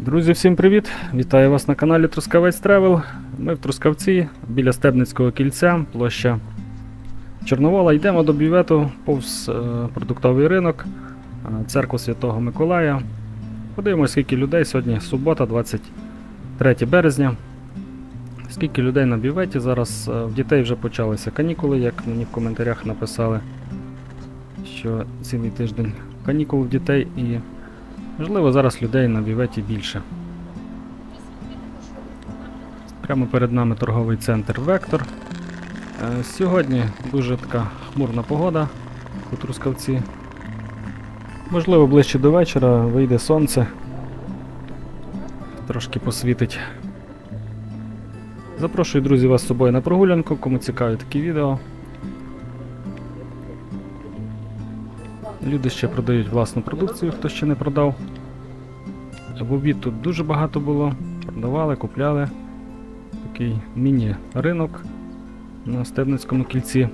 Друзі, всім привіт! Вітаю вас на каналі Трускавець Тревел. Ми в Трускавці біля Стебницького кільця, площа Чорновола. Йдемо до бювету повз е, продуктовий ринок, е, церкву Святого Миколая. Подивимося, скільки людей сьогодні субота, 23 березня. Скільки людей на бюветі. Зараз е, в дітей вже почалися канікули, як мені в коментарях написали, що цілий тиждень канікул в дітей і Можливо, зараз людей на бюветі більше. Прямо перед нами торговий центр Вектор. Е, Сьогодні дуже така хмурна погода у Трускавці. Можливо, ближче до вечора вийде сонце. Трошки посвітить. Запрошую, друзі, вас з собою на прогулянку, кому цікаві такі відео. Люди ще продають власну продукцію, хто ще не продав. В обід тут дуже багато було. Продавали, купляли. Такий міні-ринок на Стебницькому кільці.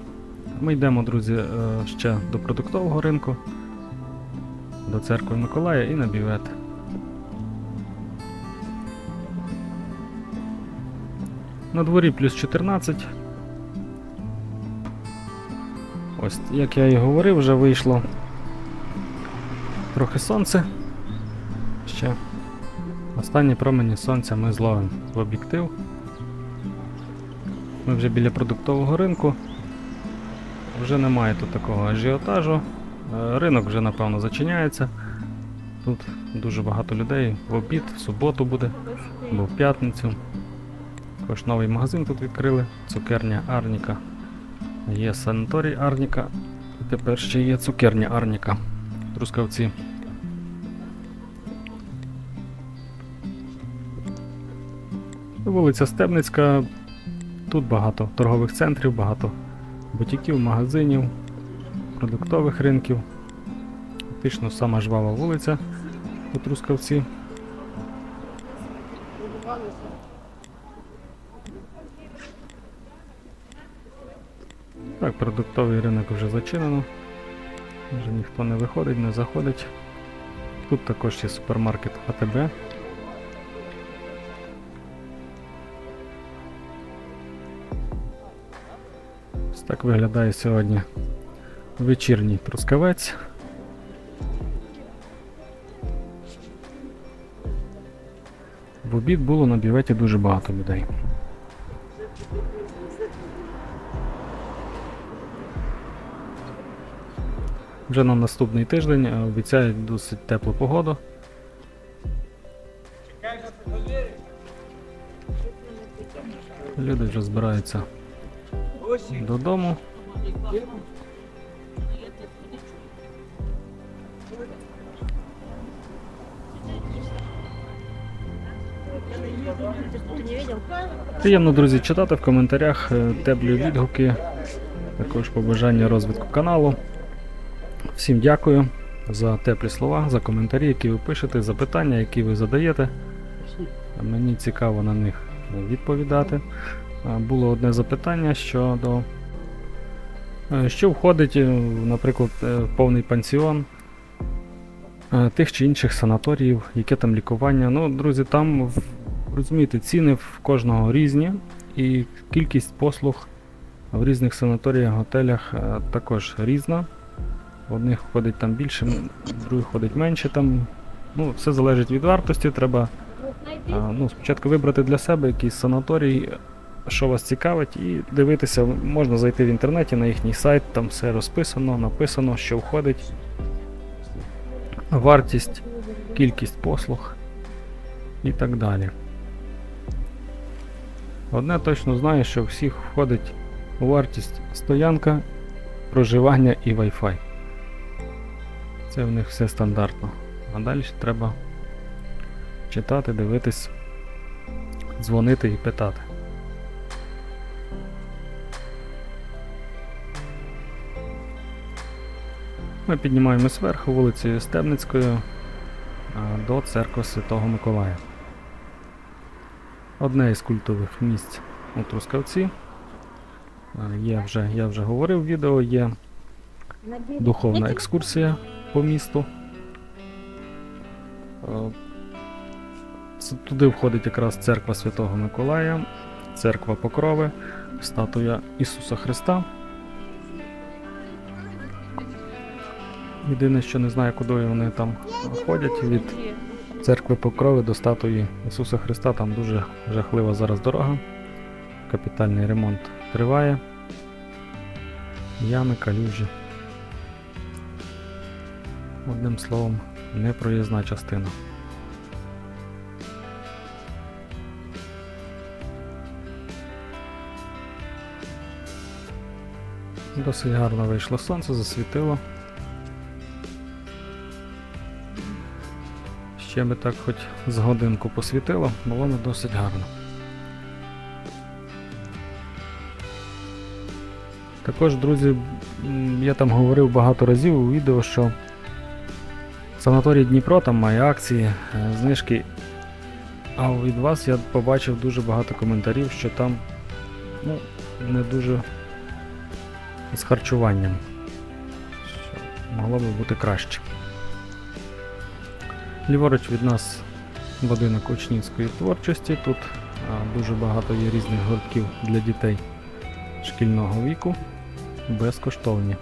Ми йдемо, друзі, е, ще до продуктового ринку, до церкви Миколая і на бівет. На дворі плюс 14. Ось, як я і говорив, вже вийшло трохи сонце. Ще останні промені сонця ми зловимо в об'єктив. Ми вже біля продуктового ринку. Вже немає тут такого ажіотажу. Е, Ринок вже напевно зачиняється. Тут дуже багато людей в обід, в суботу буде, або в п'ятницю. Також новий магазин тут відкрили, цукерня Арніка. Є санаторій Арніка. Тепер ще є цукерня Арніка. Трускавці. Вулиця Стебницька. Тут багато торгових центрів, багато бутіків, магазинів, продуктових ринків. Фактично сама жвава вулиця у Трускавці. Так, продуктовий ринок вже зачинено. Вже ніхто не виходить, не заходить. Тут також є супермаркет АТБ. Ось так виглядає сьогодні вечірній трускавець. В обід було на бюветі дуже багато людей. Вже на наступний тиждень е, обіцяють досить теплу погоду. Люди вже збираються додому. Приємно, друзі, читати в коментарях е, теплі відгуки, також побажання розвитку каналу. Всім дякую за теплі слова, за коментарі, які ви пишете, за питання, які ви задаєте. Мені цікаво на них відповідати. Було одне запитання щодо е, що входить, е, наприклад, е, в повний пансіон тих чи інших санаторіїв, яке там лікування. Ну, друзі, там розумієте, ціни в кожного різні, і кількість послуг в різних санаторіях, готелях також різна. Одних ходить там більше, в других ходить менше там. Ну, все залежить від вартості. Треба а, ну, спочатку вибрати для себе якийсь санаторій, що вас цікавить, і дивитися, можна зайти в інтернеті на їхній сайт, там все розписано, написано, що входить. Вартість, кількість послуг і так далі. Одне точно знаю, що всіх входить у вартість стоянка, проживання і Wi-Fi. Це в них все стандартно. А далі треба читати, дивитись, дзвонити і питати. Ми піднімаємось вверх вулицею Стебницькою до церкви Святого Миколая. Одне із культових місць у Трускавці. А, Є вже, я вже говорив в відео, є духовна екскурсія по місту. Е, туди входить якраз церква Святого Миколая, церква Покрови, статуя Ісуса Христа. Єдине, що не знаю, куди вони там ходять від церкви Покрови до статуї Ісуса Христа. Там дуже жахлива зараз дорога. Капітальний ремонт триває. Ями, калюжі. Одним словом, непроїзна частина. Досить гарно вийшло сонце, засвітило. Ще би так хоч з годинку посвітило, було не досить гарно. Також, друзі, я там говорив багато разів у відео, що санаторій Дніпро там має акції, е, знижки. А від вас я побачив дуже багато коментарів, що там ну, не дуже з харчуванням. Що могло би бути краще. Ліворуч від нас будинок учнівської творчості. Тут а, дуже багато є різних гуртків для дітей шкільного віку, безкоштовні.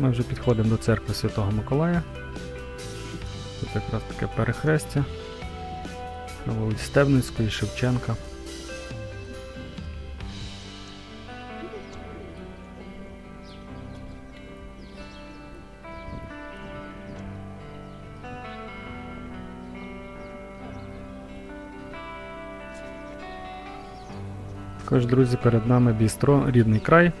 Ми вже підходимо до церкви Святого Миколая. Тут якраз таке перехрестя на вулиці Стебницької, Шевченка. Також, друзі, перед нами бістро рідний край,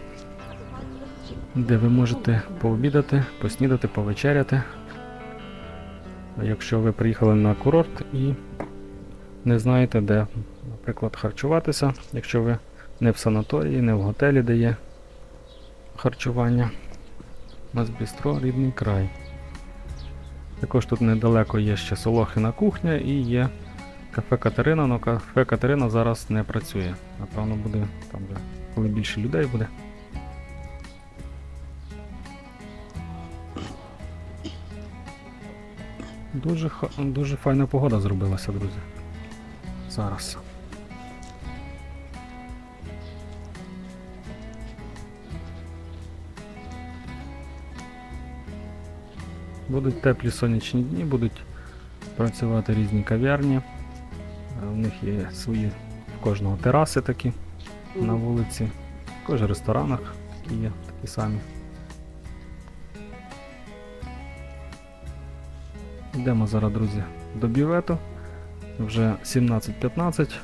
де ви можете пообідати, поснідати, повечеряти. Якщо ви приїхали на курорт і не знаєте, де, наприклад, харчуватися, якщо ви не в санаторії, не в готелі, де є харчування. У нас бістро рідний край. Також тут недалеко є ще Солохина кухня і є кафе Катерина, але кафе Катерина зараз не працює. Напевно, буде там, де, коли більше людей буде. Дуже, дуже файна погода зробилася, друзі. Зараз. Будуть теплі сонячні дні, будуть працювати різні кав'ярні. Е, У них є свої в кожного тераси такі на вулиці. В ресторанах такі є, такі самі. Йдемо зараз, друзі, до бювету. Вже 17.15.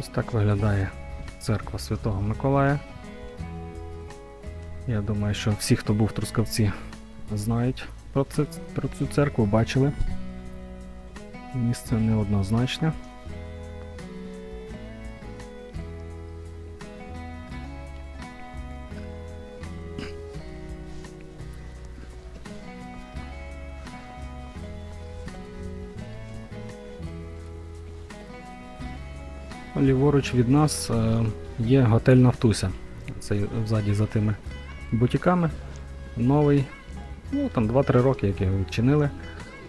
Ось так виглядає церква Святого Миколая. Я думаю, що всі, хто був в Трускавці, знають про, це, про цю церкву, бачили. Місце неоднозначне. Ліворуч від нас е, є готель Нафтуся. Це ззаді за тими бутіками. Новий, ну там 2-3 роки, як його відчинили.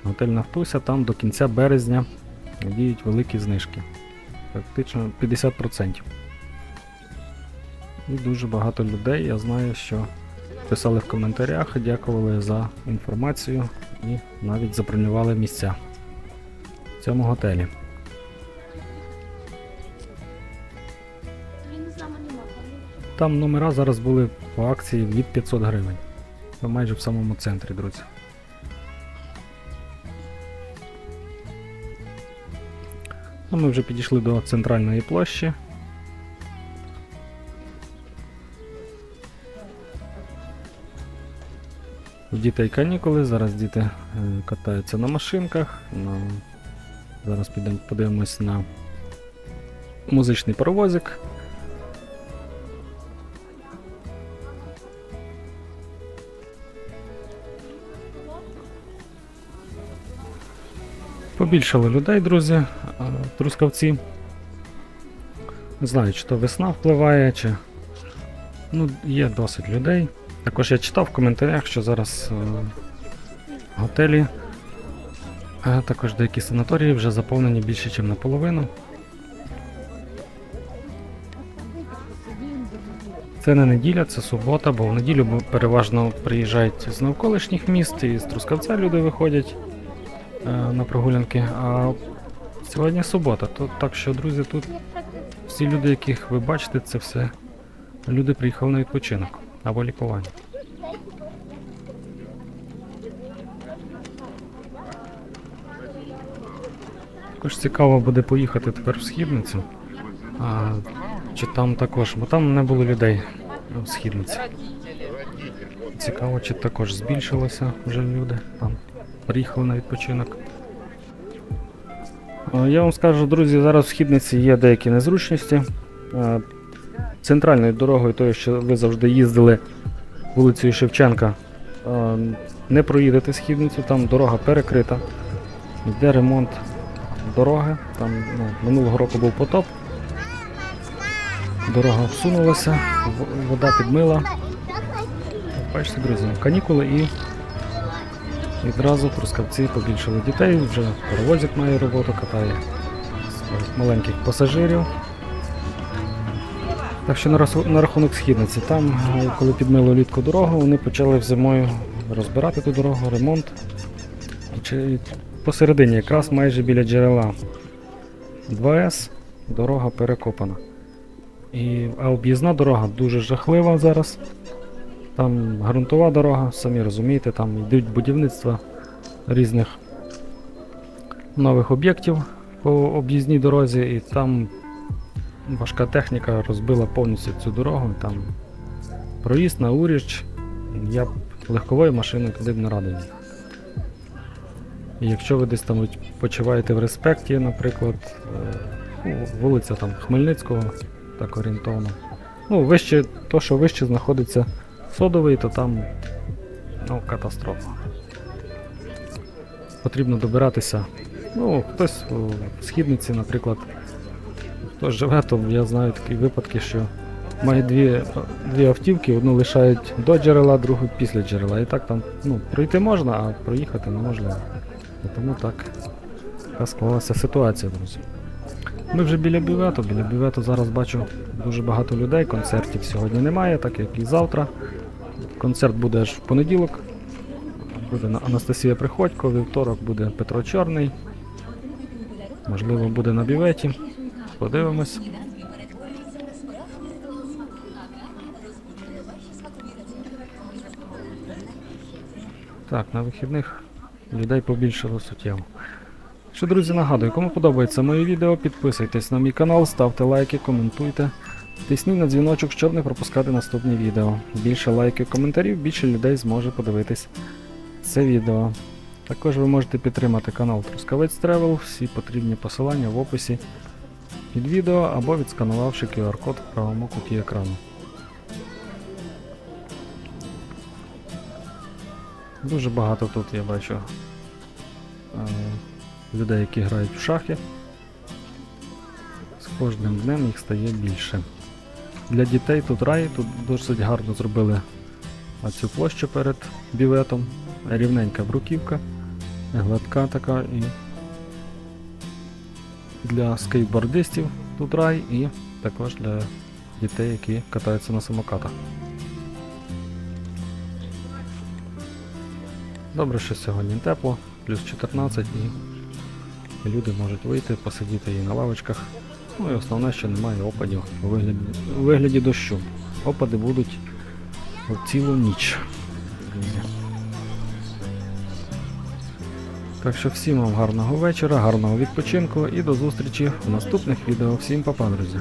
Готель Нафтуся, там до кінця березня діють великі знижки. Практично 50%. І дуже багато людей, я знаю, що писали в коментарях, дякували за інформацію і навіть забронювали місця в цьому готелі. Там номера зараз були по акції від 500 гривень. Це майже в самому центрі, друзі. Ну, ми вже підійшли до центральної площі. У дітей канікули, зараз діти е, катаються на машинках. На... Зараз підемо подивимось на музичний паровозик. Побільшало людей, друзі, Трускавці. Не знаю, чи то весна впливає, чи. Ну, є досить людей. Також я читав в коментарях, що зараз е, готелі, а також деякі санаторії вже заповнені більше, ніж наполовину. Це не неділя, це субота, бо в неділю переважно приїжджають з навколишніх міст і з Трускавця люди виходять на прогулянки. А сьогодні субота. То, так що, друзі, тут всі люди, яких ви бачите, це все люди приїхали на відпочинок або лікування. Також цікаво буде поїхати тепер в східницю. А, чи там також, бо там не було людей в східниці. Цікаво, чи також збільшилося вже люди там приїхали на відпочинок. Е, Я вам скажу, друзі, зараз в східниці є деякі незручності. Е, Центральною дорогою, тою, що ви завжди їздили вулицею Шевченка, е, не проїдете східницю, там дорога перекрита. Йде ремонт дороги. Там ну, минулого року був потоп. Дорога всунулася, вода підмила. Бачите, друзі, канікули і відразу трускавці побільшили дітей, вже паровозик має роботу, катає маленьких пасажирів. Так що на, рахунок східниці, там, е, коли підмили влітку дорогу, вони почали зимою розбирати ту дорогу, ремонт. Посередині, якраз майже біля джерела 2С, дорога перекопана. І, а об'їзна дорога дуже жахлива зараз. Там ґрунтова дорога, самі розумієте, там йдуть будівництва різних нових об'єктів по об'їзній дорозі, і там важка техніка розбила повністю цю дорогу. Там проїзд на Уріч, я б легковою машиною туди б не радив. Якщо ви десь там почуваєте в респекті, наприклад, е, вулиця там Хмельницького, так орієнтовно. Ну, вище, то, що вище знаходиться содовий, то там ну, катастрофа. Потрібно добиратися. Ну, хтось у східниці, наприклад, хто живе, то я знаю такі випадки, що має дві, дві автівки, одну лишають до джерела, другу після джерела. І так там ну, пройти можна, а проїхати неможливо. І Тому так така склалася ситуація, друзі. Ми вже біля бювету. Біля бювету зараз бачу дуже багато людей. Концертів сьогодні немає, так як і завтра. Концерт буде аж в понеділок. Буде Анастасія Приходько, вівторок буде Петро Чорний. Можливо, буде на бюветі. Подивимось. Так, на вихідних людей побільшало суттєво. Що, друзі, нагадую, кому подобається моє відео, підписуйтесь на мій канал, ставте лайки, коментуйте. Тисніть на дзвіночок, щоб не пропускати наступні відео. Більше лайків, коментарів, більше людей зможе подивитись це відео. Також ви можете підтримати канал Трускавець Travel, всі потрібні посилання в описі під відео або відсканувавши QR-код в правому куті екрану. Дуже багато тут я бачу е, людей, які грають в шахи. З кожним днем їх стає більше. Для дітей тут рай, тут досить гарно зробили цю площу перед біветом. Рівненька бруківка, гладка така і для скейтбордистів тут рай і також для дітей, які катаються на самокатах. Добре, що сьогодні тепло, плюс 14 і люди можуть вийти, посидіти і на лавочках. Ну і основне, що немає опадів у вигляді, у вигляді дощу. Опади будуть цілу ніч. Так що всім вам гарного вечора, гарного відпочинку і до зустрічі в наступних відео. Всім па-па, друзі!